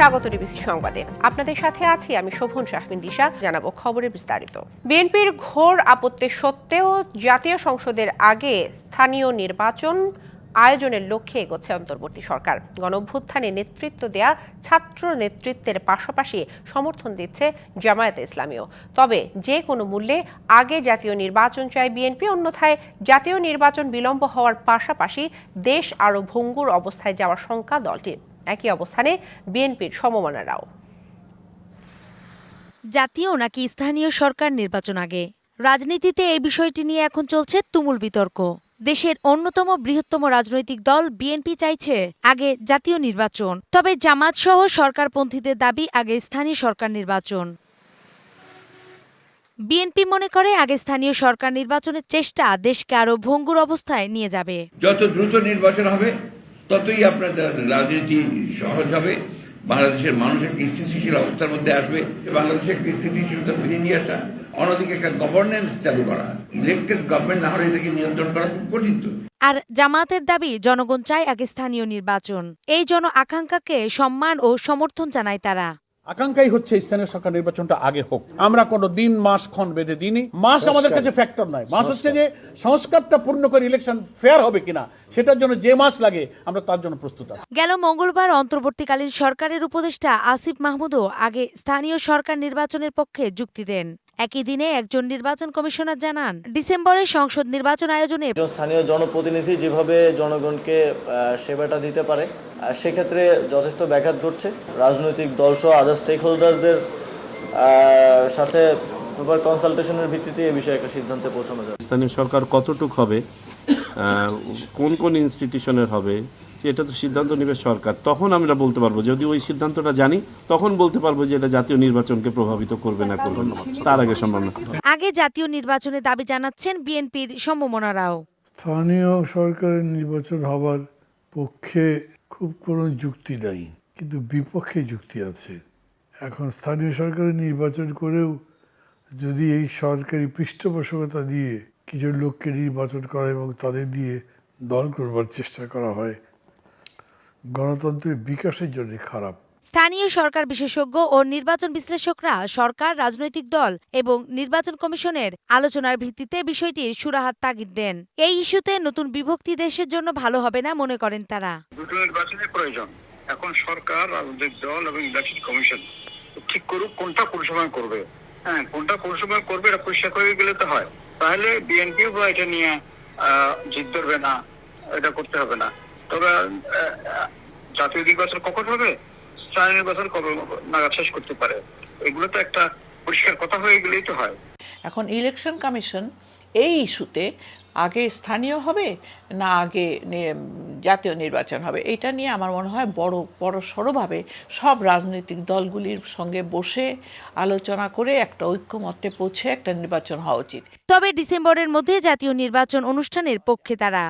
স্বাগত ডিবিসি সংবাদে। আপনাদের সাথে আছি আমি শোভন শাহমিন দিশা, জানাব খবরের বিস্তারিত। বিএনপির ঘোর আপত্তি সত্ত্বেও জাতীয় সংসদের আগে স্থানীয় নির্বাচন আয়োজনের লক্ষ্যে এগোচ্ছে অন্তর্বর্তী সরকার। গণঅভ্যুত্থানে নেতৃত্ব দেয়া ছাত্র নেতৃত্বের পাশাপাশি সমর্থন দিচ্ছে জামায়াতে ইসলামীও। তবে যে কোনো মূল্যে আগে জাতীয় নির্বাচন চায় বিএনপি, অন্যথায় জাতীয় নির্বাচন বিলম্ব হওয়ার পাশাপাশি দেশ আরও ভঙ্গুর অবস্থায় যাওয়ার শঙ্কা দলটির। একই অবস্থানে বিএনপির সমমনারাও। জাতীয় নাকি স্থানীয় সরকার নির্বাচন আগে? রাজনীতিতে এই বিষয়টি নিয়ে এখন চলছে তুমুল বিতর্ক। দেশের অন্যতম বৃহত্তম রাজনৈতিক দল বিএনপি চাইছে আগে জাতীয় নির্বাচন। তবে জামাত সহ সরকারপন্থীদের দাবি আগে স্থানীয় সরকার নির্বাচন। বিএনপি মনে করে আগে স্থানীয় সরকার নির্বাচনের চেষ্টা দেশকে আরও ভঙ্গুর অবস্থায় নিয়ে যাবে। যত দ্রুত নির্বাচন হবে ততই আপনাদের রাজনীতি সহজ হবে। বাংলাদেশের মানুষ একটা স্থিতিশীল অবস্থার মধ্যে আসবে বাংলাদেশের একটি স্থিতিশীলতা ফিরে নিয়ে আসা, অন্যদিকে একটা গভর্নেন্স চালু করা ইলেকটেড গভর্নমেন্ট না হলে এটাকে নিয়ন্ত্রণ করা খুব কঠিন তো। আর জামাতের দাবি, জনগণ চায় আগে স্থানীয় নির্বাচন। এই জন আকাঙ্ক্ষাকে সম্মান ও সমর্থন জানায় তারা। আকাঙ্ক্ষাই হচ্ছে স্থানীয় সরকার নির্বাচনটা আগে হোক। আমরা কোনো দিন মাস ক্ষণ বেঁধে দিনই মাস আমাদের কাছে ফ্যাক্টর নয়। মাস হচ্ছে যে সংস্কারটা পূর্ণ করে ইলেকশন ফেয়ার হবে কিনা সেটার জন্য যে মাস লাগে আমরা তার জন্য প্রস্তুত আছি। গেল মঙ্গলবার অন্তর্বর্তীকালীন সরকারের উপদেষ্টা আসিফ মাহমুদও আগে স্থানীয় সরকার নির্বাচনের পক্ষে যুক্তি দেন। একই দিনে একজন নির্বাচন কমিশনার জানান ডিসেম্বরে সংসদ নির্বাচন আয়োজনে স্থানীয় জনপ্রতিনিধি যেভাবে জনগণকে আহ, সেবাটা দিতে পারে সেক্ষেত্রে যথেষ্ট ব্যাঘাত ঘটছে। রাজনৈতিক দলসহ আদার স্টেক হোল্ডারদের সাথে প্রপার কনসালটেশনের ভিত্তিতে এই বিষয়ে একটা সিদ্ধান্তে পৌঁছানো যাবে। স্থানীয় সরকার কতটুক হবে? আহ, কোন কোন ইনস্টিটিউশনের হবে? এটা তো সিদ্ধান্ত নেবে সরকার। তখন আমরা বলতে পারব যদি ওই সিদ্ধান্তটা জানি তখন বলতে পারব যে এটা জাতীয় নির্বাচনকে প্রভাবিত করবে না করবে না। তার আগে সম্ভব না। আগে জাতীয় নির্বাচনে দাবি জানাচ্ছেন বিএনপির সম্ভাবনারাও স্থানীয় সরকারের নির্বাচন হবার পক্ষে খুব কোনো যুক্তি নাই কিন্তু বিপক্ষে যুক্তি আছে। এখন স্থানীয় সরকারের নির্বাচন করেও যদি এই সরকারি পৃষ্ঠপোষকতা দিয়ে কিছু লোককে নির্বাচন করা এবং তাদের দিয়ে দল করবার চেষ্টা করা হয় গণতন্ত্রের বিকাশের জন্য খারাপ। স্থানীয় সরকার বিশেষজ্ঞ ও নির্বাচন বিশ্লেষকরা সরকার রাজনৈতিক দল এবং নির্বাচন কমিশনের আলোচনার ভিত্তিতে বিষয়টির সুরাহাত তাগিদ দেন। এই ইস্যুতে নতুন বিভক্তি দেশের জন্য ভালো হবে না মনে করেন তারা। দুটো নির্বাচনের প্রয়োজন। এখন সরকার রাজনৈতিক দল এবং ইলেকশন কমিশন। ঠিক করুক কোনটা কোন করবে। হ্যাঁ কোনটা কোন করবে এটা পরিষ্কার করে গেলে তো হয়। তাহলে বিএনপি বা এটা নিয়ে আহ, জিদ ধরবে না এটা করতে হবে না। তবে জাতীয় নির্বাচন কখন হবে? স্থানীয় নির্বাচন কবে নাগাদ শেষ করতে পারে? এগুলো তো একটা পরিষ্কার কথা হয়ে গেলেই তো হয়। এখন ইলেকশন কমিশন এই ইস্যুতে আগে স্থানীয় হবে না আগে জাতীয় নির্বাচন হবে? এটা নিয়ে আমার মনে হয় বড় বড় সড়োভাবে সব রাজনৈতিক দলগুলির সঙ্গে বসে আলোচনা করে একটা ঐক্যমত্যে পৌঁছে একটা নির্বাচন হওয়া উচিত। তবে ডিসেম্বরের মধ্যে জাতীয় নির্বাচন অনুষ্ঠানের পক্ষে তারা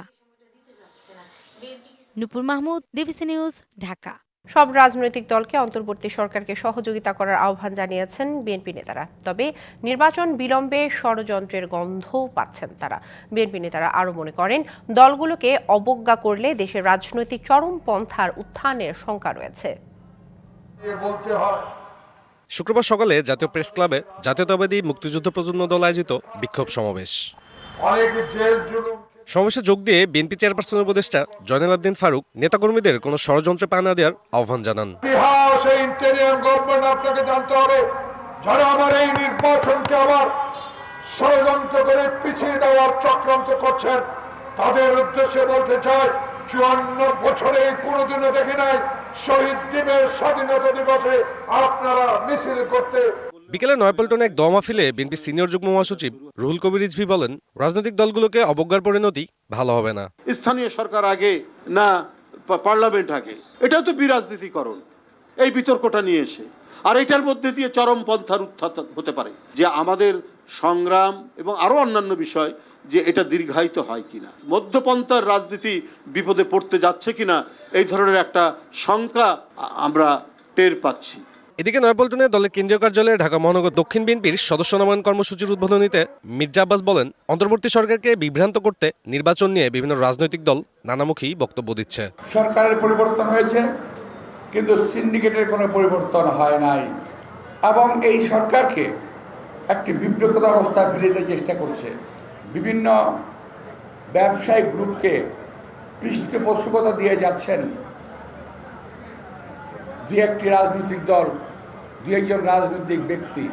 নুপুর মাহমুদ ডিবিসি নিউজ ঢাকা। সব রাজনৈতিক দলকে অন্তর্বর্তী সরকারকে সহযোগিতা করার আহ্বান জানিয়েছেন বিএনপি নেতারা। তবে নির্বাচন বিলম্বে ষড়যন্ত্রের গন্ধও পাচ্ছেন তারা। বিএনপি নেতারা আরও মনে করেন দলগুলোকে অবজ্ঞা করলে দেশের রাজনৈতিক চরমপন্থার উত্থানের শঙ্কা রয়েছে। শুক্রবার সকালে জাতীয় প্রেস ক্লাবে জাতীয়তাবাদী মুক্তিযুদ্ধ প্রজন্ম দল আয়োজিত বিক্ষোভ সমাবেশ। সমাবেশে যোগ দিয়ে বিএনপি চেয়ারপারসনের উপদেষ্টা জয়নাল আবদিন ফারুক নেতাকর্মীদের কোনো ষড়যন্ত্রে পা না দেওয়ার আহ্বান জানান। আপনাকে জানতে হবে আমার এই নির্বাচনকে আবার ষড়যন্ত্র করে পিছিয়ে চক্রান্ত করছেন, তাদের উদ্দেশ্যে বলতে চুয়ান্ন বছরে কোনোদিনও নাই, শহীদ স্বাধীনতা দিবসে আপনারা মিছিল করতে বিকেলে নয়াপল্টনে এক দোয়া মাহফিলে বিএনপি সিনিয়র যুগ্ম মহাসচিব রুহুল কবির রিজভি বলেন, রাজনৈতিক দলগুলোকে অবজ্ঞার পরিণতি ভালো হবে না। স্থানীয় সরকার আগে না পার্লামেন্ট আগে। এটাও তো বিরাজনীতিকরণ। এই বিতর্কটা নিয়ে এসে। আর এটার মধ্যে দিয়ে চরমপন্থার উত্থান হতে পারে যে আমাদের সংগ্রাম এবং আরও অন্যান্য বিষয় যে এটা দীর্ঘায়িত হয় কিনা। মধ্যপন্থার রাজনীতি বিপদে পড়তে যাচ্ছে কিনা, এই ধরনের একটা শঙ্কা আমরা টের পাচ্ছি। এদিকে নয়াপল্টনে দলের কেন্দ্রীয় কার্যালয়ে ঢাকা মহানগর দক্ষিণ বিএনপির সদস্য নবায়ন কর্মসূচির উদ্বোধনীতে মির্জা আব্বাস বলেন, অন্তর্বর্তী সরকারকে বিভ্রান্ত করতে নির্বাচন নিয়ে বিভিন্ন রাজনৈতিক দল নানামুখী বক্তব্য দিচ্ছে। সরকারের পরিবর্তন হয়েছে, কিন্তু সিন্ডিকেটের কোনো পরিবর্তন হয় নাই। এবং এই সরকারকে একটি বিব্রত অবস্থায় ফেলে দিতে চেষ্টা করছে। বিভিন্ন ব্যবসায়িক গ্রুপকে পৃষ্ঠপোষকতা দিয়ে যাচ্ছেন দু একটি রাজনৈতিক দল। দু একজন রাজনৈতিক ব্যক্তি।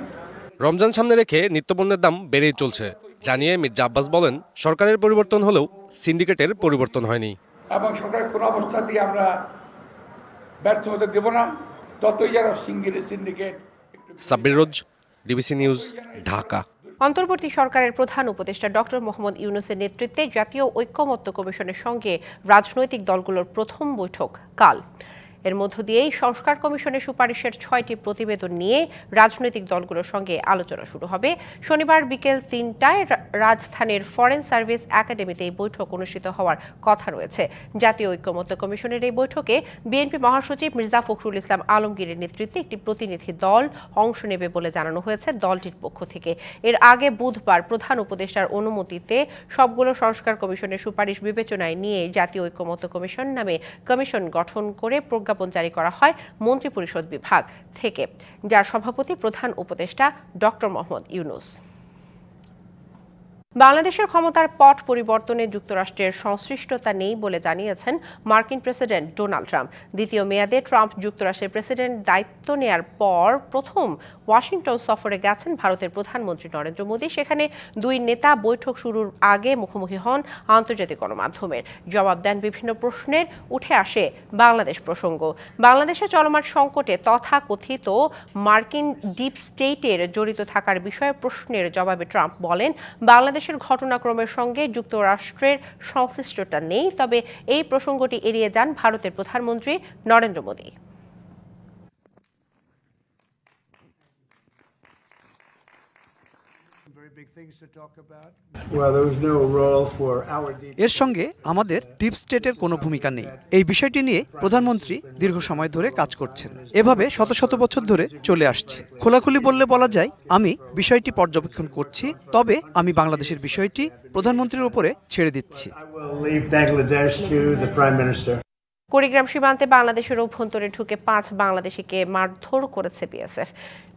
রমজান সামনে রেখে নিত্যপণ্যের দাম বেড়েই চলছে। জানিয়ে মির্জা আব্বাস বলেন সরকারের পরিবর্তন হলেও সিন্ডিকেটের পরিবর্তন হয়নি। এবং সরকারের কোনো অবস্থাতেই আমরা ব্যর্থ হতে দেব না। ততই যেন single syndicate Sabbir Roz DBC news Dhaka. অন্তর্বর্তী সরকারের প্রধান উপদেষ্টা ডক্টর মোহাম্মদ ইউনুসের নেতৃত্বে জাতীয় ঐক্যমত্য কমিশনের সঙ্গে রাজনৈতিক দলগুলোর প্রথম বৈঠক কাল। এর মধ্য দিয়েই সংস্কার কমিশনের সুপারিশের ছয়টি প্রতিবেদন নিয়ে রাজনৈতিক দলগুলোর সঙ্গে আলোচনা শুরু হবে। শনিবার বিকেল তিনটায় রাজধানীর ফরেন সার্ভিস একাডেমিতে এই বৈঠক অনুষ্ঠিত হওয়ার কথা রয়েছে। জাতীয় ঐক্যমত্য কমিশনের এই বৈঠকে বিএনপি মহাসচিব মির্জা ফখরুল ইসলাম আলমগীরের নেতৃত্বে একটি প্রতিনিধি দল অংশ নেবে বলে জানানো হয়েছে দলটির পক্ষ থেকে। এর আগে বুধবার প্রধান উপদেষ্টার অনুমতিতে সবগুলো সংস্কার কমিশনের সুপারিশ বিবেচনায় নিয়ে জাতীয় ঐক্যমত্য কমিশন নামে কমিশন গঠন করে প্রজ্ঞাপন জারি করা হয় মন্ত্রিপরিষদ বিভাগ থেকে যার সভাপতি প্রধান উপদেষ্টা ডক্টর মোহাম্মদ ইউনুস। বাংলাদেশের ক্ষমতার পট পরিবর্তনে যুক্তরাষ্ট্রের সংশ্লিষ্টতা নেই বলে জানিয়েছেন মার্কিন প্রেসিডেন্ট ডোনাল্ড ট্রাম্প। দ্বিতীয় মেয়াদে ট্রাম্প যুক্তরাষ্ট্রের প্রেসিডেন্ট দায়িত্ব নেয়ার পর প্রথম ওয়াশিংটন সফরে গেছেন ভারতের প্রধানমন্ত্রী নরেন্দ্র মোদী। সেখানে দুই নেতা বৈঠক শুরুর আগে মুখোমুখি হন আন্তর্জাতিক গণমাধ্যমের। জবাব দেন বিভিন্ন প্রশ্নের, উঠে আসে বাংলাদেশ প্রসঙ্গ। বাংলাদেশে চলমান সংকটে তথাকথিত মার্কিন ডিপ স্টেটের জড়িত থাকার বিষয়ে প্রশ্নের জবাবে ট্রাম্প বলেন বাংলাদেশের ঘটনাক্রমের সঙ্গে যুক্তরাষ্ট্রের সংশ্লিষ্টতা নেই। তবে এই প্রসঙ্গটি এড়িয়ে যান ভারতের প্রধানমন্ত্রী নরেন্দ্র মোদী। এর সঙ্গে আমাদের ডিপ স্টেটের কোনো ভূমিকা নেই। এই বিষয়টি নিয়ে প্রধানমন্ত্রী দীর্ঘ সময় ধরে কাজ করছেন। এভাবে শত শত বছর ধরে চলে আসছে। খোলাখুলি বললে বলা যায় আমি বিষয়টি পর্যবেক্ষণ করছি তবে আমি বাংলাদেশের বিষয়টি প্রধানমন্ত্রীর উপরে ছেড়ে দিচ্ছি। কুড়িগ্রাম সীমান্তে বাংলাদেশের অভ্যন্তরে ঢুকে পাঁচ বাংলাদেশিকে মারধর করেছে বিএসএফ।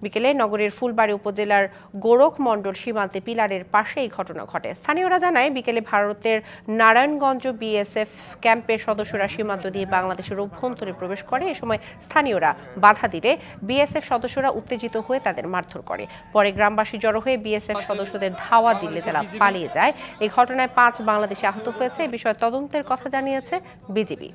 বিকেলে নগরের ফুলবাড়ী উপজেলার গোরখ মণ্ডল সীমান্তে পিলারের পাশে এই ঘটনা ঘটে। স্থানীয়রা জানায়, বিকেলে ভারতের নারায়ণগঞ্জ বিএসএফ ক্যাম্পের সদস্যরা সীমান্ত দিয়ে বাংলাদেশের অভ্যন্তরে প্রবেশ করে। এ সময় স্থানীয়রা বাধা দিলে বিএসএফ সদস্যরা উত্তেজিত হয়ে তাদের মারধর করে। পরে গ্রামবাসী জড়ো হয়ে বিএসএফ সদস্যদের ধাওয়া দিলে তারা পালিয়ে যায়। এই ঘটনায় পাঁচ বাংলাদেশি আহত হয়েছে। এ বিষয়ে তদন্তের কথা জানিয়েছে বিজিবি।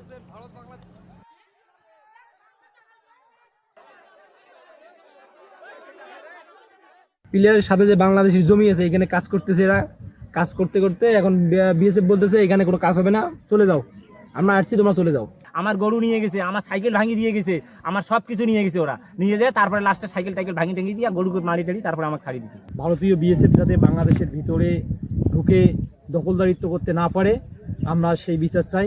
প্লেয়ারের সাথে যে বাংলাদেশের জমি আছে এখানে কাজ করতেছে এরা। কাজ করতে করতে এখন বিএসএফ বলতেছে এখানে কোনো কাজ হবে না চলে যাও। আমরা আসছি তোমরা চলে যাও। আমার গরু নিয়ে গেছে আমার সাইকেল ভাঙিয়ে দিয়ে গেছে আমার সব কিছু নিয়ে গেছে ওরা। নিয়ে যায় তারপরে লাস্টে সাইকেল টাইকেল ভাঙিয়ে টাঙিয়ে দিয়ে গরুকে মারি টাড়ি তারপরে আমাকে ছাড়িয়ে দিচ্ছে ভারতীয় বিএসএফ যাতে বাংলাদেশের ভিতরে ঢুকে দখলদারিত্ব করতে না পারে আমরা সেই বিচার চাই।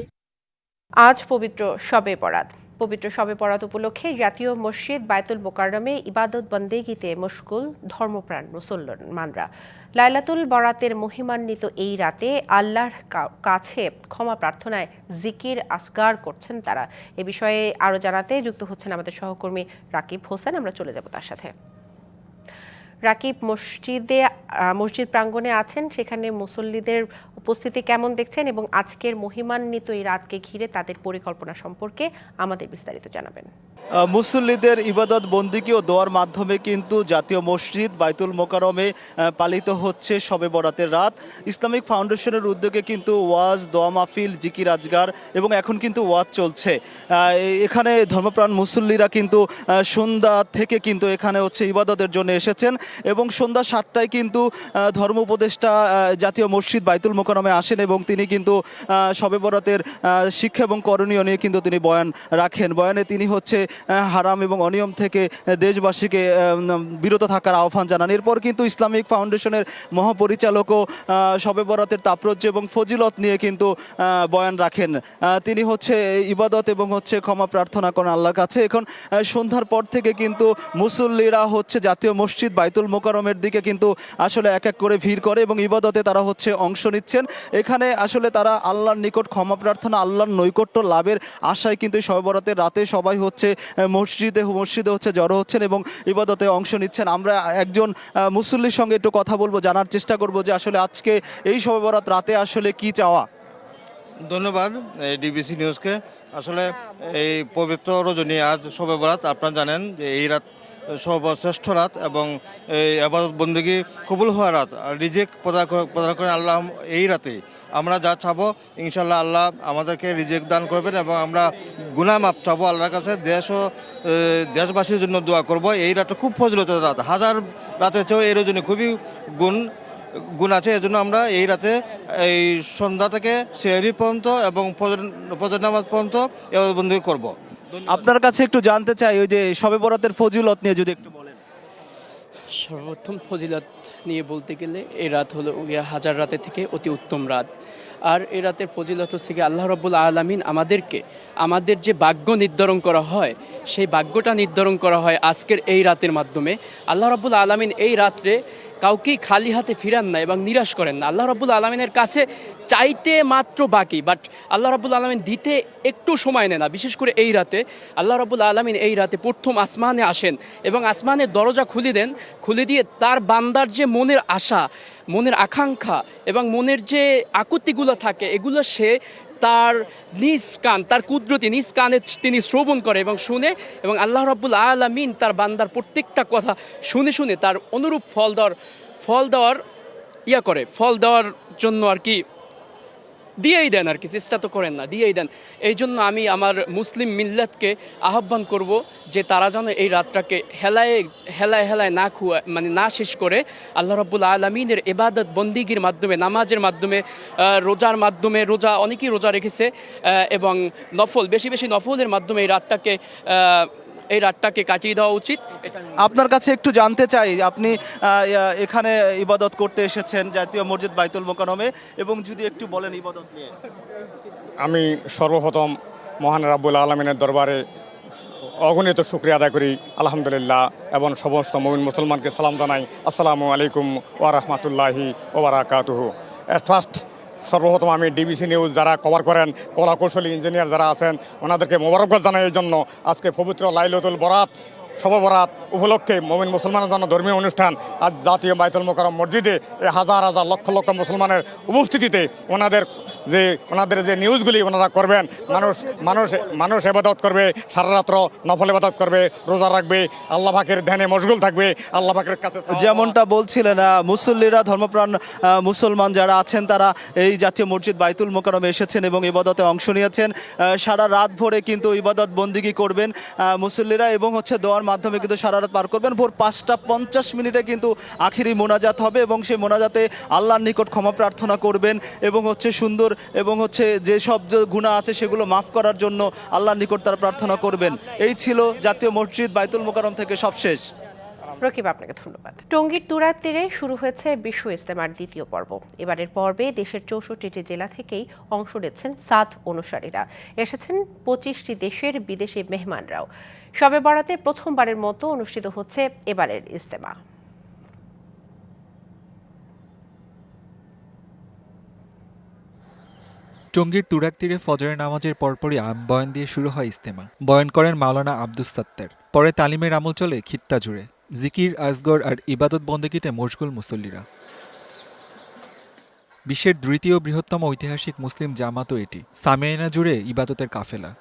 আজ পবিত্র শবে বরাত। পবিত্র শবে পরাত উপলক্ষে জাতীয় মসজিদ বায়তুল মোকাররমে ইবাদত বন্দেগিতে মুশকুল ধর্মপ্রাণ মুসলমানরা। লাইলাতুল বরাতের মহিমান্বিত এই রাতে আল্লাহর কাছে ক্ষমা প্রার্থনায় জিকির আসগার করছেন তারা। এ বিষয়ে আরও জানাতে যুক্ত হচ্ছেন আমাদের সহকর্মী রাকিব হোসেন, আমরা চলে যাব তার সাথে। রাকিব মসজিদে মসজিদ প্রাঙ্গণে আছেন। সেখানে মুসল্লিদের উপস্থিতি কেমন দেখছেন এবং আজকের মহিমান্বিত এই রাতকে ঘিরে তাদের পরিকল্পনা সম্পর্কে আমাদের বিস্তারিত জানাবেন। মুসল্লিদের ইবাদত বন্দিকে ও দোয়ার মাধ্যমে কিন্তু জাতীয় মসজিদ বাইতুল মোকারমে পালিত হচ্ছে শবে বরাতের রাত। ইসলামিক ফাউন্ডেশনের উদ্যোগে কিন্তু ওয়াজ, দোয়া মাহফিল, জিকির আজগার এবং এখন কিন্তু ওয়াজ চলছে। এখানে ধর্মপ্রাণ মুসল্লিরা কিন্তু সন্ধ্যা থেকে কিন্তু এখানে হচ্ছে ইবাদতের জন্য এসেছেন। এবং সন্ধ্যা সাতটায় কিন্তু ধর্ম উপদেষ্টা জাতীয় মসজিদ বাইতুল মোকারমে আসেন এবং তিনি কিন্তু শবে বরাতের শিক্ষা এবং করণীয় নিয়ে কিন্তু তিনি বয়ান রাখেন। বয়ানে তিনি হচ্ছে হারাম এবং অনিয়ম থেকে দেশবাসীকে বিরত থাকার আহ্বান জানান। এরপর কিন্তু ইসলামিক ফাউন্ডেশনের মহাপরিচালকও শবে বরাতের তাৎপর্য এবং ফজিলত নিয়ে কিন্তু বয়ান রাখেন। তিনি হচ্ছে, ইবাদত এবং হচ্ছে ক্ষমা প্রার্থনা করেন আল্লাহর কাছে। এখন সন্ধ্যার পর থেকে কিন্তু মুসল্লিরা হচ্ছে জাতীয় মসজিদ বাইতুল বাইতুল মোকারমের দিকে কিন্তু আসলে এক এক করে ভিড় করে এবং ইবাদতে তারা হচ্ছে অংশ নিচ্ছেন। এখানে আসলে তারা আল্লাহর নিকট ক্ষমা প্রার্থনা আল্লাহর নৈকট্য লাভের আশায় কিন্তু এই শবে বরাতের রাতে সবাই হচ্ছে মসজিদে মসজিদে হচ্ছে জড়ো হচ্ছেন এবং ইবাদতে অংশ নিচ্ছেন। আমরা একজন মুসল্লির সঙ্গে একটু কথা বলব জানার চেষ্টা করব যে আসলে আজকে এই শবে বরাত রাতে আসলে কি চাওয়া? ধন্যবাদ এই ডিবিসি নিউজকে। আসলে এই পবিত্র রজনী আজ শবে বরাত আপনারা জানেন যে এই রাত সর্বশ্রেষ্ঠ রাত এবং এই আবাদত বন্দী কবুল হওয়া রাত রিজেক প্রদান করে- প্রদান করেন আল্লাহ এই রাতে। আমরা যা চাবো ইনশাল্লাহ আল্লাহ আমাদেরকে রিজেক দান করবেন এবং আমরা গুনাহ মাপ চাবো আল্লাহর কাছে। দেশ ও দেশবাসীর জন্য দোয়া করব। এই রাতটা খুব ফজলত রাত। হাজার রাতের চেয়েও এই রজনী খুবই গুণ গুণ আছে। এজন্য আমরা এই রাতে, এই সন্ধ্যা থেকে সেহরি পর্যন্ত এবং ফজর নামাজ পর্যন্ত বন্দি করব। আপনার কাছে একটু জানতে চাই ওই যে শবে বরাতের ফজিলত নিয়ে যদি একটু বলেন। সর্বপ্রথম ফজিলত নিয়ে বলতে গেলে এই রাত হলো হাজার রাতে থেকে অতি উত্তম রাত। আর এ রাতের ফজিলত হচ্ছে কি আল্লাহ রব্বুল আলমিন আমাদেরকে আমাদের যে ভাগ্য নির্ধারণ করা হয় সেই ভাগ্যটা নির্ধারণ করা হয় আজকের এই রাতের মাধ্যমে। আল্লাহ রব্বুল আলমিন এই রাত্রে কাউকেই খালি হাতে ফিরান না এবং নিরাশ করেন না। আল্লাহ রব্বুল আলমিনের কাছে চাইতে মাত্র বাকি বাট আল্লাহ রব্বুল আলমিন দিতে একটু সময় নেয় না। বিশেষ করে এই রাতে, আল্লাহ রব্বুল আলমিন এই রাতে প্রথম আসমানে আসেন এবং আসমানের দরজা খুলে দেন, খুলে দিয়ে তার বান্দার যে মনের আশা, মনের আকাঙ্ক্ষা এবং মনের যে আকুতিগুলো থাকে, এগুলো সে তার নিজ কান, তার কুদরতি নিজ কানে তিনি শ্রবণ করে এবং শুনে এবং আল্লাহ রব্বুল আলমিন তার বান্দার প্রত্যেকটা কথা শুনে শুনে তার অনুরূপ ফল দেওয়ার ফল দেওয়ার ইয়া করে, ফল দেওয়ার জন্য আর কি দিয়েই দেন আর কি, চেষ্টা তো করেন না, দিয়েই দেন। এই জন্য আমি আমার মুসলিম মিল্লাতকে আহ্বান করব যে তারা যেন এই রাতটাকে হেলায় হেলায় হেলায় না খুয়া মানে না শেষ করে। আল্লাহ রব্বুল আলমিনের এবাদত বন্দিগির মাধ্যমে, নামাজের মাধ্যমে রোজার মাধ্যমে, রোজা অনেকেই রোজা রেখেছে এবং নফল, বেশি বেশি নফলের মাধ্যমে এই রাতটাকে এই রাতটাকে কাটিয়ে দেওয়া উচিত। আপনার কাছে একটু জানতে চাই আপনি এখানে ইবাদত করতে এসেছেন জাতীয় মসজিদ বাইতুল মোকারমে এবং যদি একটু বলেন ইবাদত নিয়ে। আমি সর্বপ্রথম মহান রাব্বুল আলমিনের দরবারে অগণিত শুক্রিয়া আদায় করি আলহামদুলিল্লাহ এবং সমস্ত মমিন মুসলমানকে সালাম জানাই। আসসালামু আলাইকুম ওয়া রাহমাতুল্লাহি ওয়া বারাকাতুহু। ফার্স্ট সর্বপ্রথম আমি ডিবিসি নিউজ যারা কভার করেন কলা কৌশলী ইঞ্জিনিয়ার যারা আছেন, ওনাদেরকে মোবারকবাদ জানাই এই জন্য। আজকে পবিত্র লাইলতুল বরাত শববরাত উপলক্ষে মমিন মুসলমানের জন্য ধর্মীয় অনুষ্ঠান আজ জাতীয় বাইতুল মোকারম মসজিদে হাজার হাজার লক্ষ লক্ষ মুসলমানের উপস্থিতিতে ওনাদের যে ওনাদের যে নিউজগুলি ওনারা করবেন, মানুষ মানুষ মানুষ এবাদত করবে, সারা রাত্র নফল এবাদত করবে, রোজা রাখবে, আল্লাহ পাকের ধ্যানে মশগুল থাকবে, আল্লাহ পাকের কাছে যেমনটা বলছিলেন মুসল্লিরা, ধর্মপ্রাণ মুসলমান যারা আছেন, তারা এই জাতীয় মসজিদ বাইতুল মোকারমে এসেছেন এবং ইবাদতে অংশ নিয়েছেন। সারা রাত ভরে কিন্তু ইবাদত বন্দিগি করবেন মুসল্লিরা এবং হচ্ছে দোয়ার মাধ্যমে কিন্তু সারা রাত পার করবেন। ভোর পাঁচটা পঞ্চাশ মিনিটে কিন্তু আখিরি মোনাজাত হবে এবং সেই মোনাজাতে আল্লাহর নিকট ক্ষমা প্রার্থনা করবেন এবং হচ্ছে সুন্দর এবং হচ্ছে যে সব গুণা আছে সেগুলো মাফ করার জন্য আল্লাহর নিকট তারা প্রার্থনা করবেন। এই ছিল জাতীয় মসজিদ বাইতুল মোকারম থেকে সবশেষ। রকিব, আপনাকে ধন্যবাদ। টঙ্গীর তুরার তীরে শুরু হয়েছে বিশ্ব ইস্তেমার দ্বিতীয় পর্ব। এবারের পর্বে দেশের চৌষট্টিটি জেলা থেকেই অংশ নিচ্ছেন সাত অনুসারীরা। এসেছেন পঁচিশটি দেশের বিদেশি মেহমানরাও। শবে বরাতে প্রথমবারের মতো অনুষ্ঠিত হচ্ছে এবারের ইস্তেমা টঙ্গীর তুরাক তীরে ফজরের নামাজের পরপরই বয়ান দিয়ে শুরু হয় ইস্তেমা বয়ান করেন মাওলানা আব্দুস সাত্তার। পরে তালিমের আমল চলে খিত্তা জুড়ে। জিকির, আজগর আর ইবাদত বন্দেগীতে মশগুল মুসল্লিরা। বিশ্বের দ্বিতীয় বৃহত্তম ঐতিহাসিক মুসলিম জামাতও এটি। সামিয়ানা জুড়ে ইবাদতের কাফেলা।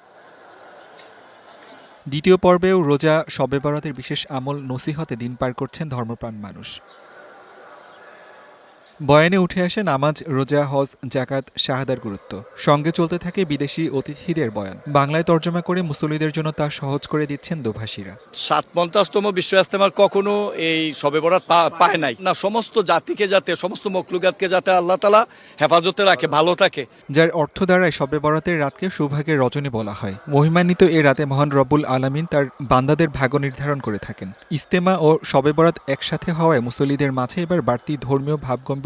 দ্বিতীয় পর্বেও রোজা শবে বরাতের বিশেষ আমল নসিহতে দিন পার করছেন ধর্মপ্রাণ মানুষ। বয়ানে উঠে আসে নামাজ রোজা হজ জাকাত শাহাদার গুরুত্ব। সঙ্গে চলতে থাকে বিদেশি অতিথিদের বয়ান। বাংলায় তর্জমা করে মুসল্লিদের জন্য তা সহজ করে দিচ্ছেন দোভাষীরা। সাত পঞ্চাশতম বিশ্ব ইস্তেমার কখনো এই সবে বরাত পায় নাই। না সমস্ত জাতিকে যাতে সমস্ত মকলুগাতকে যাতে আল্লাহ তালা হেফাজতে রাখে ভালো থাকে। যার অর্থ দ্বারাই শবে বরাতের রাতকে সৌভাগ্যের রজনী বলা হয়। মহিমান্বিত এ রাতে মহান রব্বুল আলামিন তার বান্দাদের ভাগ্য নির্ধারণ করে থাকেন। ইস্তেমা ও শবে বরাত একসাথে হওয়ায় মুসল্লিদের মাঝে এবার বাড়তি ধর্মীয়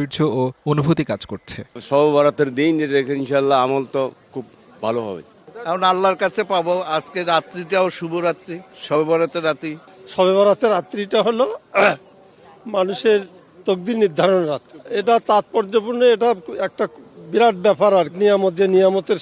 ভাবগম্ভীর্য ও অনুভূতি কাজ করছে। সব বরাতের দিন রেখে ইনশাল্লাহ আমল তো খুব ভালো হবে। এখন আল্লাহর কাছে পাবো আজকে রাত্রিটাও শুভ রাত্রি সবে বরাতের রাত্রি। সবে বরাতের রাত্রিটা হলো মানুষের তকদির নির্ধারণ রাত। এটা তাৎপর্যপূর্ণ এটা একটা বিরাট ব্যাপার আর। নিয়ামত যে নিয়ামতের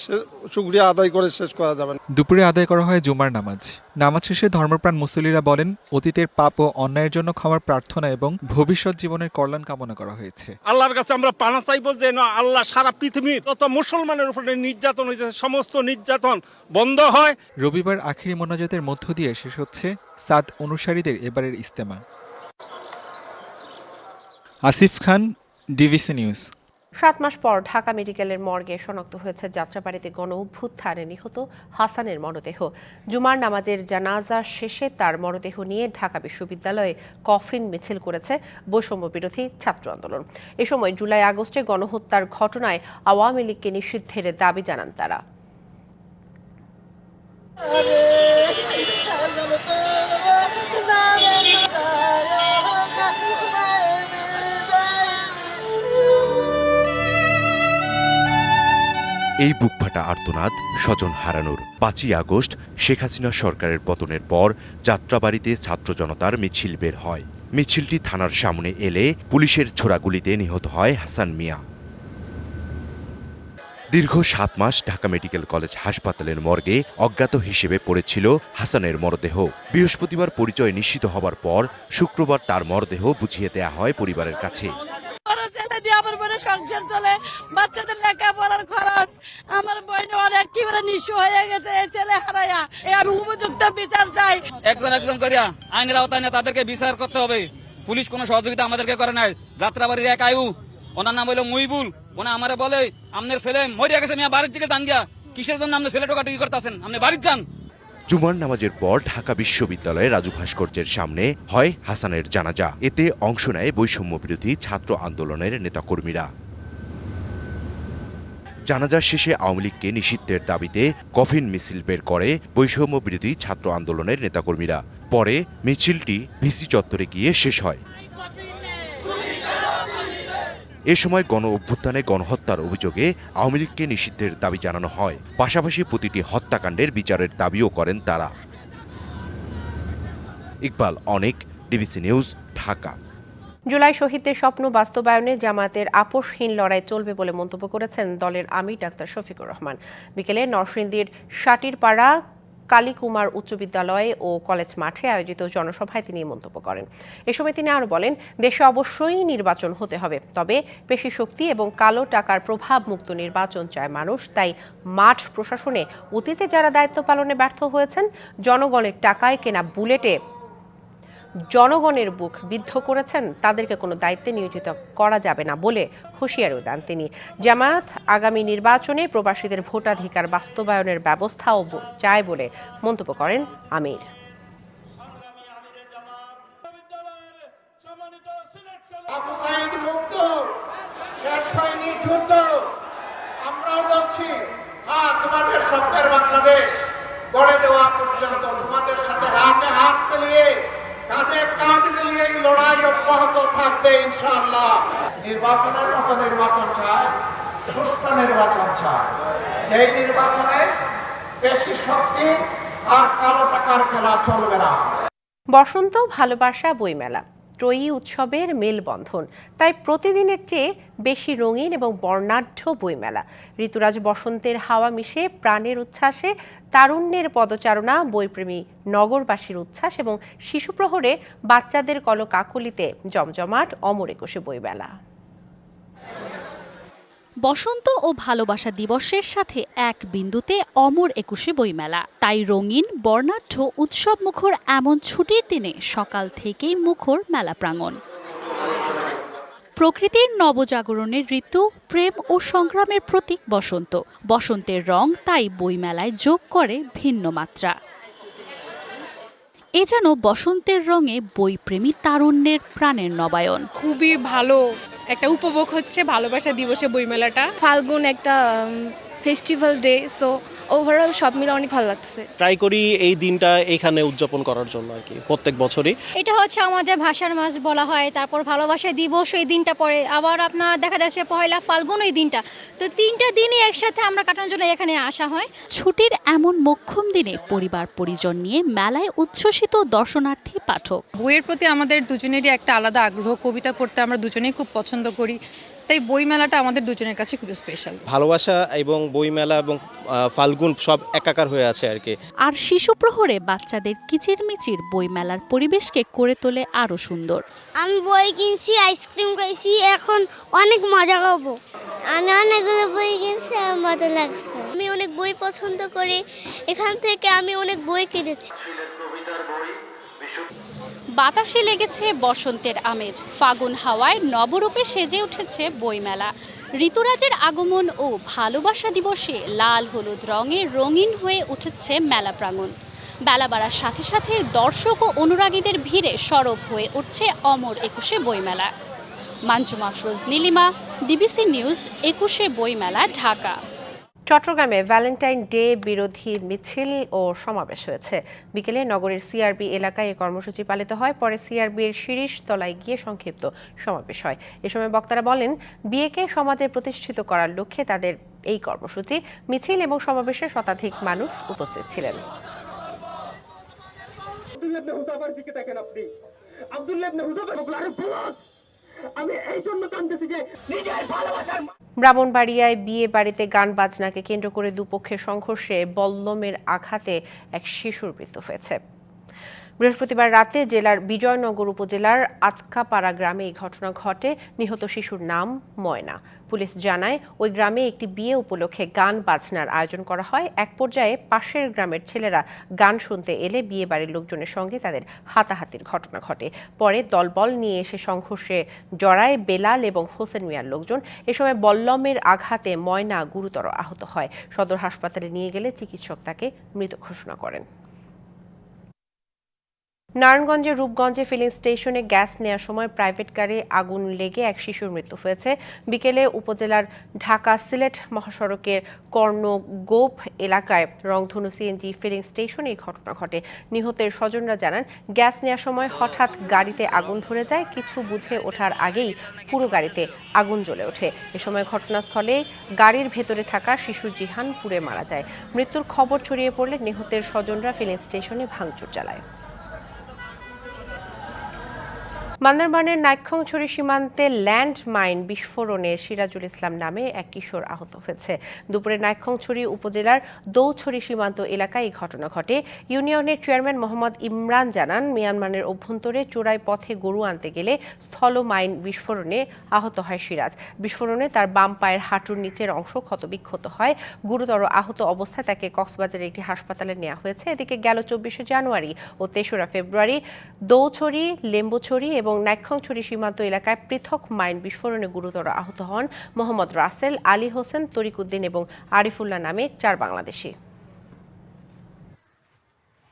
সুক্রিয়া আদায় করে শেষ করা যাবে না। দুপুরে আদায় করা হয় জুমার নামাজ। নামাজ শেষে ধর্মপ্রাণ মুসল্লিরা বলেন অতীতের পাপ ও অন্যায়ের জন্য ক্ষমার প্রার্থনা এবং ভবিষ্যৎ জীবনের কল্যাণ কামনা করা হয়েছে। আল্লাহর কাছে আমরা পানা চাইব যে না আল্লাহ সারা পৃথিবী তত মুসলমানের উপরে নির্যাতন হয়েছে সমস্ত নির্যাতন বন্ধ হয়। রবিবার আখিরি মোনাজাতের মধ্য দিয়ে শেষ হচ্ছে সাদ অনুসারীদের এবারের ইস্তেমা। Asif Khan DBC news. সাত মাস পর ঢাকা মেডিকেলের মর্গে শনাক্ত হয়েছে যাত্রাবাড়িতে গণ অভ্যুত্থানে নিহত হাসানের মরদেহ জুমার নামাজের জানাজা শেষে তার মরদেহ নিয়ে ঢাকা বিশ্ববিদ্যালয়ে কফিন মিছিল করেছে বৈষম্য বিরোধী ছাত্র আন্দোলন এ সময় জুলাই আগস্টে গণহত্যার ঘটনায় আওয়ামী লীগকে নিষিদ্ধের দাবি জানান তারা এই বুকফাটা আর্তনাদ স্বজন হারানোর পাঁচই আগস্ট শেখ হাসিনা সরকারের পতনের পর যাত্রাবাড়িতে ছাত্র জনতার মিছিল বের হয়। মিছিলটি থানার সামনে এলে পুলিশের ছোড়াগুলিতে নিহত হয় হাসান মিয়া। দীর্ঘ সাত মাস ঢাকা মেডিকেল কলেজ হাসপাতালের মর্গে অজ্ঞাত হিসেবে পড়েছিল হাসানের মরদেহ। বৃহস্পতিবার পরিচয় নিশ্চিত হবার পর শুক্রবার তার মরদেহ বুঝিয়ে দেয়া হয় পরিবারের কাছে। বোনের সংসার চলে, বাচ্চাদের লেখাপড়ার খরচ। আমার বোন অনেক একেবারে নিঃস্ব হয়ে গেছে, এই ছেলে হারাইয়া এই আমি উপযুক্ত বিচার চাই। একজন একজন করিয়া আইনের আওতায় তাদেরকে বিচার করতে হবে। পুলিশ কোনো সহযোগিতা আমাদেরকে করে নাই। যাত্রাবাড়ির এক আয়ু। ওনার নাম হলো মুইবুল ওনা আমারে বলে আপনার ছেলে মরিয়া গেছে, মিয়া বাড়ির থেকে যান গিয়া। কিসের জন্য আপনি ছেলে টোকাটুকি করতেছেন? আপনি বাড়ির যান। জুমার নামাজের পর ঢাকা বিশ্ববিদ্যালয়ে রাজু ভাস্কর্যের সামনে হয় হাসানের জানাজা। এতে অংশ নেয় বৈষম্য বিরোধী ছাত্র আন্দোলনের নেতাকর্মীরা। জানাজা শেষে আওয়ামী লীগকে নিষিদ্ধের দাবিতে কফিন মিছিল বের করে বৈষম্য বিরোধী ছাত্র আন্দোলনের নেতাকর্মীরা। পরে মিছিলটি ভিসি চত্বরে গিয়ে শেষ হয়। এ সময় গণ অভ্যুত্থানে গণহত্যার অভিযোগে আওয়ামী লীগকে নিষিদ্ধের দাবি জানানো হয়। পাশাপাশি প্রতিটি হত্যাকাণ্ডের বিচারের দাবিও করেন তারা। ইকবাল, অনেক, ডিবিসি নিউজ, ঢাকা। জুলাই শহীদদের স্বপ্ন বাস্তবায়নে জামাতের আপোষহীন লড়াই চলবে বলে মন্তব্য করেছেন দলের আমির ডাক্তার শফিকুর রহমান। বিকেলে নরসিংদীর সাটিরপাড়া কালীকুমার উচ্চ বিদ্যালয়ে ও কলেজ মাঠে আয়োজিত জনসভায় তিনি মন্তব্য করেন। এ সময় তিনি আরও বলেন, দেশে অবশ্যই নির্বাচন হতে হবে, তবে পেশি শক্তি এবং কালো টাকার প্রভাব মুক্ত নির্বাচন চায় মানুষ, তাই মাঠ প্রশাসনে অতীতে যারা দায়িত্ব পালনে ব্যর্থ হয়েছেন, জনগণের টাকায় কেনা বুলেটে জনগণের বুক বিদ্ধ করেছেন, তাদেরকে কোনো দায়িত্বে নিয়োজিত করা যাবে না বলে হুঁশিয়ারিও দেন তিনি। জামায়াত আগামী নির্বাচনে প্রবাসীদের ভোটাধিকার বাস্তবায়নের ব্যবস্থাও চায় বলে মন্তব্য করেন আমির। হ্যাঁ তোমাদের বাংলাদেশ গড়ে দেওয়া পর্যন্ত, তোমাদের সাথে হাতে হাত মিলিয়ে কাঁধে কাঁধ মিলিয়ে এই লড়াই অব্যাহত থাকবে, ইনশাআল্লাহ। নির্বাচনের মতো নির্বাচন চায় সুস্থ নির্বাচন চায় সেই নির্বাচনে বেশি শক্তি আর কালো টাকার খেলা চলবে না। বসন্ত ভালোবাসা বইমেলা। ত্রয়ী উৎসবের মেলবন্ধন। তাই প্রতিদিনের চেয়ে বেশি রঙিন এবং বর্ণাঢ্য বইমেলা। ঋতুরাজ বসন্তের হাওয়া মিশে প্রাণের উচ্ছ্বাসে তারুণ্যের পদচারণা, বইপ্রেমী নগরবাসীর উচ্ছ্বাস এবং শিশু প্রহরে বাচ্চাদের কলকাকলিতে জমজমাট অমর একুশে বইমেলা। বসন্ত ও ভালোবাসা দিবসের সাথে এক বিন্দুতে অমর একুশে বইমেলা। তাই রঙিন, বর্ণাঢ্য উৎসব মুখর এমন ছুটির দিনে সকাল থেকেই মুখর মেলা প্রাঙ্গণ। প্রকৃতির নবজাগরণের ঋতু, প্রেম ও সংগ্রামের প্রতীক বসন্ত। বসন্তের রং তাই বইমেলায় যোগ করে ভিন্ন মাত্রা। এ যেন বসন্তের রঙে বইপ্রেমী তারুণ্যের প্রাণের নবায়ন। খুবই ভালো। একটা উপভোগ হচ্ছে ভালোবাসা দিবসে বইমেলাটা। ফাল্গুন একটা ফেস্টিভ্যাল ডে সো ওভারঅল সব মিলে অনেক ভালো লাগছে। ট্রাই করি এই দিনটা এখানে উদযাপন করার জন্য আর কি প্রত্যেক বছরই। এটা হচ্ছে আমাদের ভাষার মাস বলা হয় তারপর ভালোবাসা দিবস এই দিনটা পরে আবার আপনার দেখা যাচ্ছে পয়লা ফাল্গুন এই দিনটা। তো তিনটা দিনই একসাথে আমরা কাটানোর জন্য এখানে আসা হয়। ছুটির এমন মোক্ষম দিনে পরিবার পরিজন নিয়ে মেলায় উচ্ছ্বসিত দর্শনার্থী পাঠক। বইয়ের প্রতি আমাদের দুজনেরই একটা আলাদা আগ্রহ কবিতা পড়তে আমরা দুজনেই খুব পছন্দ করি। তাই বই মেলাটা আমাদের দুজনের কাছে খুব স্পেশাল ভালোবাসা এবং বইমেলা এবং ফাল্গুন সব একাকার হয়ে আছে আর কি। আর শিশু প্রহরে বাচ্চাদের কিচিরমিচির বইমেলার পরিবেশকে করে তোলে আরও সুন্দর। আমি বই কিনছি আইসক্রিম খাইছি এখন অনেক মজা পাবো। আমি অনেকগুলো বই কিনছি আমার মজা লাগছে। আমি অনেক বই পছন্দ করি এখান থেকে আমি অনেক বই কিনেছি। বাতাসে লেগেছে বসন্তের আমেজ। ফাগুন হাওয়ায় নবরূপে সেজে উঠেছে বইমেলা। ঋতুরাজের আগমন ও ভালোবাসা দিবসে লাল হলুদ রঙে রঙিন হয়ে উঠেছে মেলা প্রাঙ্গণ। বেলা বাড়ার সাথে সাথে দর্শক ও অনুরাগীদের ভিড়ে সরব হয়ে উঠছে অমর একুশে বইমেলা। মাঞ্জুমা আফরোজ, নীলিমা, ডিবিসি নিউজ, একুশে বইমেলা, ঢাকা। চট্টগ্রামে ভ্যালেন্টাইন ডে বিরোধী মিছিল ও সমাবেশ হয়েছে। বিকেলে নগরের সিআরবি এলাকায় এই কর্মসূচি পালিত হয়, পরে সিআরবির শিরিষ তলায় গিয়ে সংক্ষিপ্ত সমাবেশ হয়। এ সময় বক্তারা বলেন, বিয়েকে সমাজে প্রতিষ্ঠিত করার লক্ষ্যে তাদের এই কর্মসূচি। মিছিল এবং সমাবেশে শতাধিক মানুষ উপস্থিত ছিলেন। আপনি। আমি এই জন্য যে নিজের ভালোবাসার ব্রাহ্মণবাড়িয়ায় বিয়ে বাড়িতে গান বাজনাকে কেন্দ্র করে দুপক্ষের সংঘর্ষে বল্লমের আঘাতে এক শিশুর মৃত্যু হয়েছে। বৃহস্পতিবার রাতে জেলার বিজয়নগর উপজেলার আতকাপাড়া গ্রামে এই ঘটনা ঘটে। নিহত শিশুর নাম ময়না। পুলিশ জানায়, ওই গ্রামে একটি বিয়ে উপলক্ষে গান বাজনার আয়োজন করা হয়। এক পর্যায়ে পাশের গ্রামের ছেলেরা গান শুনতে এলে বিয়ে বাড়ির লোকজনের সঙ্গে তাদের হাতাহাতির ঘটনা ঘটে। পরে দলবল নিয়ে এসে সংঘর্ষে জড়ায় বেলাল এবং হোসেন মিয়ার লোকজন। এ সময় বল্লমের আঘাতে ময়না গুরুতর আহত হয়। সদর হাসপাতালে নিয়ে গেলে চিকিৎসক তাকে মৃত ঘোষণা করেন। নারায়ণগঞ্জের রূপগঞ্জে ফিলিং স্টেশনে গ্যাস নেওয়ার সময় প্রাইভেট গাড়ি আগুন লেগে এক শিশুর মৃত্যু হয়েছে। বিকেলে উপজেলার ঢাকা সিলেট মহাসড়কের কর্ণগোপ এলাকায় রংধনু সিএনজি ফিলিং স্টেশনে এই ঘটনা ঘটে। নিহতের স্বজনরা জানান গ্যাস নেওয়ার সময় হঠাৎ গাড়িতে আগুন ধরে যায়। কিছু বুঝে ওঠার আগেই পুরো গাড়িতে আগুন জ্বলে ওঠে। এ সময় ঘটনাস্থলে গাড়ির ভেতরে থাকা শিশু জিহান পুড়ে মারা যায়। মৃত্যুর খবর ছড়িয়ে পড়লে নিহতের স্বজনরা ফিলিং স্টেশনে ভাঙচুর চালায়। বান্দরবানের নাইক্ষংছড়ি সীমান্তে ল্যান্ড মাইন বিস্ফোরণে সিরাজুল ইসলাম নামে এক কিশোর আহত হয়েছে। দুপুরে নাইক্ষংছড়ি উপজেলার দৌছড়ি সীমান্ত এলাকায় এই ঘটনা ঘটে। ইউনিয়নের চেয়ারম্যান মোহাম্মদ ইমরান জানান, মিয়ানমারের অভ্যন্তরে চোরাই পথে গরু আনতে গেলে স্থল মাইন বিস্ফোরণে আহত হয় সিরাজ। বিস্ফোরণে তার বাম পায়ের হাঁটুর নিচের অংশ ক্ষতবিক্ষত হয়। গুরুতর আহত অবস্থায় তাকে কক্সবাজারের একটি হাসপাতালে নেওয়া হয়েছে। এদিকে গেল চব্বিশে জানুয়ারি ও তেসরা ফেব্রুয়ারি দৌছড়ি, লেম্বুছড়ি এবং নাইক্ষংছড়ি সীমান্ত এলাকায় পৃথক মাইন বিস্ফোরণে গুরুতর আহত হন মোহাম্মদ রাসেল আলী হোসেন তরিকুদ্দিন এবং আরিফুল্লাহ নামে চার বাংলাদেশি।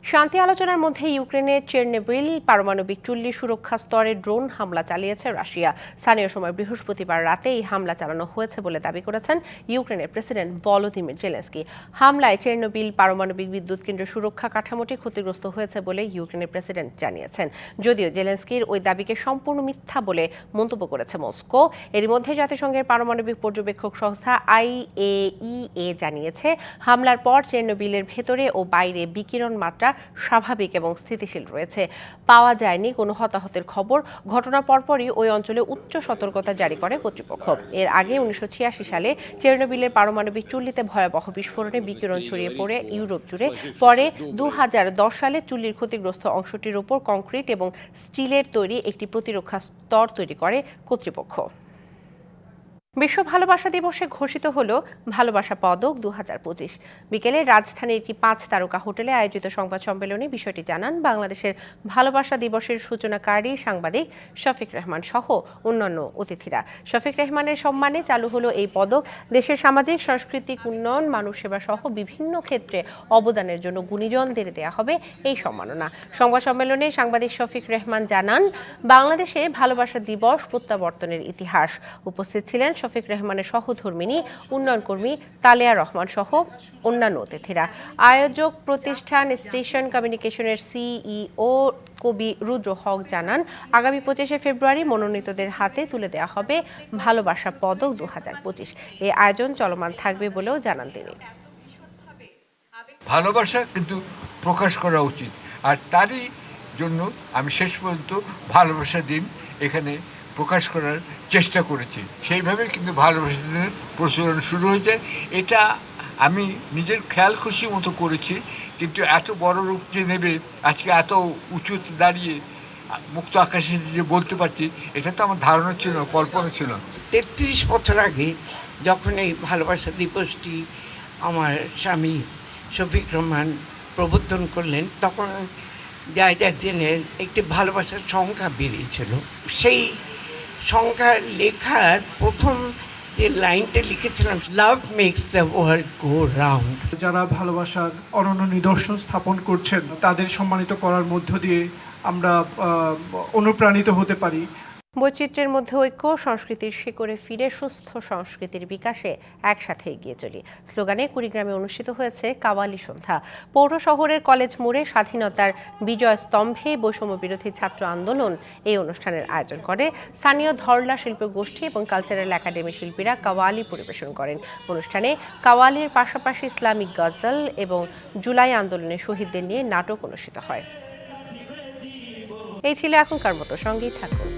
শান্তি আলোচনার মধ্যে ইউক্রেনের চেরনেবিল পারমাণবিক চুল্লি সুরক্ষা স্তরে ড্রোন হামলা চালিয়েছে রাশিয়া। স্থানীয় সময় বৃহস্পতিবার রাতে এই হামলা চালানো হয়েছে বলে দাবি করেছেন ইউক্রেনের প্রেসিডেন্ট ভলোদিমির জেলেন্সকি। হামলায় চেরনোবিল পারমাণবিক বিদ্যুৎ কেন্দ্রের সুরক্ষা কাঠামোটি ক্ষতিগ্রস্ত হয়েছে বলে ইউক্রেনের প্রেসিডেন্ট জানিয়েছেন। যদিও জেলেন্সকির ওই দাবিকে সম্পূর্ণ মিথ্যা বলে মন্তব্য করেছে মস্কো। এরই মধ্যে জাতিসংঘের পারমাণবিক পর্যবেক্ষক সংস্থা আইএইএ জানিয়েছে, হামলার পর চেরনোবিলের ভেতরে ও বাইরে বিকিরণ মাত্রা স্বাভাবিক এবং স্থিতিশীল রয়েছে। পাওয়া যায়নি কোনো হতাহতের খবর। ঘটনা পরপরই ওই অঞ্চলে উচ্চ সতর্কতা জারি করে কর্তৃপক্ষ। এর আগে উনিশশো ছিয়াশি সালে চেরনোবিলের পারমাণবিক চুল্লিতে ভয়াবহ বিস্ফোরণে বিকিরণ ছড়িয়ে পড়ে ইউরোপ জুড়ে। পরে দু হাজার দশ সালে চুল্লির ক্ষতিগ্রস্ত অংশটির উপর কংক্রিট এবং স্টিলের তৈরি একটি প্রতিরক্ষা স্তর তৈরি করে কর্তৃপক্ষ। বিশ্ব ভালোবাসা দিবসে ঘোষিত হলো ভালোবাসা পদক দু হাজার পঁচিশ। বিকেলে রাজধানীর একটি পাঁচ তারকা হোটেলে আয়োজিত সংবাদ সম্মেলনে বিষয়টি জানান বাংলাদেশের ভালোবাসা দিবসের সূচনাকারী সাংবাদিক শফিক রহমান সহ অন্যান্য অতিথিরা। শফিক রহমানের সম্মানে চালু হলো এই পদক। দেশের সামাজিক, সাংস্কৃতিক উন্নয়ন, মানুষ সেবা সহ বিভিন্ন ক্ষেত্রে অবদানের জন্য গুণীজনদের দেয়া হবে এই সম্মাননা। সংবাদ সম্মেলনে সাংবাদিক শফিক রহমান জানান, বাংলাদেশে ভালোবাসা দিবস প্রত্যাবর্তনের ইতিহাস। উপস্থিত ছিলেন শফিক রহমানের সহধর্মিনী উন্নয়ন কর্মী তালেয়া রহমান সহ অন্যান্য অতিথিরা। আয়োজক প্রতিষ্ঠান স্টেশন কমিউনিকেশনের সিইও কবি রুদ্র হক জানান, আগামী পঁচিশে ফেব্রুয়ারি মনোনীতদের হাতে তুলে দেওয়া হবে ভালোবাসা পদক দু হাজার পঁচিশ। এই আয়োজন চলমান থাকবে বলেও জানান তিনি। ভালোবাসা কিন্তু প্রকাশ করা উচিত। আর তারই জন্য আমি শেষ পর্যন্ত ভালোবাসা দিন এখানে প্রকাশ করার চেষ্টা করেছি। সেইভাবে কিন্তু ভালোবাসা প্রচলন শুরু হয়েছে। এটা আমি নিজের খেয়াল খুশি মতো করেছি, কিন্তু এত বড় রূপ যে নেবে, আজকে এত উঁচুতে দাঁড়িয়ে মুক্ত আকাশে যে বলতে পারছি, এটা তো আমার ধারণা ছিল, কল্পনা ছিল। তেত্রিশ বছর আগে যখন এই ভালোবাসা দিবসটি আমার স্বামী শফিক রহমান প্রবর্তন করলেন, তখন জায়জার দিনের একটি ভালোবাসার সংখ্যা বেরিয়েছিল সেই সংখ্যা লেখার প্রথম যে লাইনটা লিখেছিলাম love makes the world go round যারা ভালোবাসার অনন্য নিদর্শন স্থাপন করছেন, তাদের সম্মানিত করার মধ্য দিয়ে আমরা অনুপ্রাণিত হতে পারি। বৈচিত্র্যের মধ্যে ঐক্য, সংস্কৃতির শিকড়ে ফিরে সুস্থ সংস্কৃতির বিকাশে একসাথে এগিয়ে চলি। স্লোগানে কুড়িগ্রামে অনুষ্ঠিত হয়েছে কাওয়ালি সন্ধ্যা। পৌর শহরের কলেজ মোড়ে স্বাধীনতার বিজয় স্তম্ভে বৈষম্য বিরোধী ছাত্র আন্দোলন এই অনুষ্ঠানের আয়োজন করে। স্থানীয় ধরলা শিল্প গোষ্ঠী এবং কালচারাল একাডেমি শিল্পীরা কাওয়ালি পরিবেশন করেন। অনুষ্ঠানে কাওয়ালির পাশাপাশি ইসলামিক গজল এবং জুলাই আন্দোলনের শহীদদের নিয়ে নাটক অনুষ্ঠিত হয়। এই ছিল এখনকার মতো সঙ্গেই থাকুন।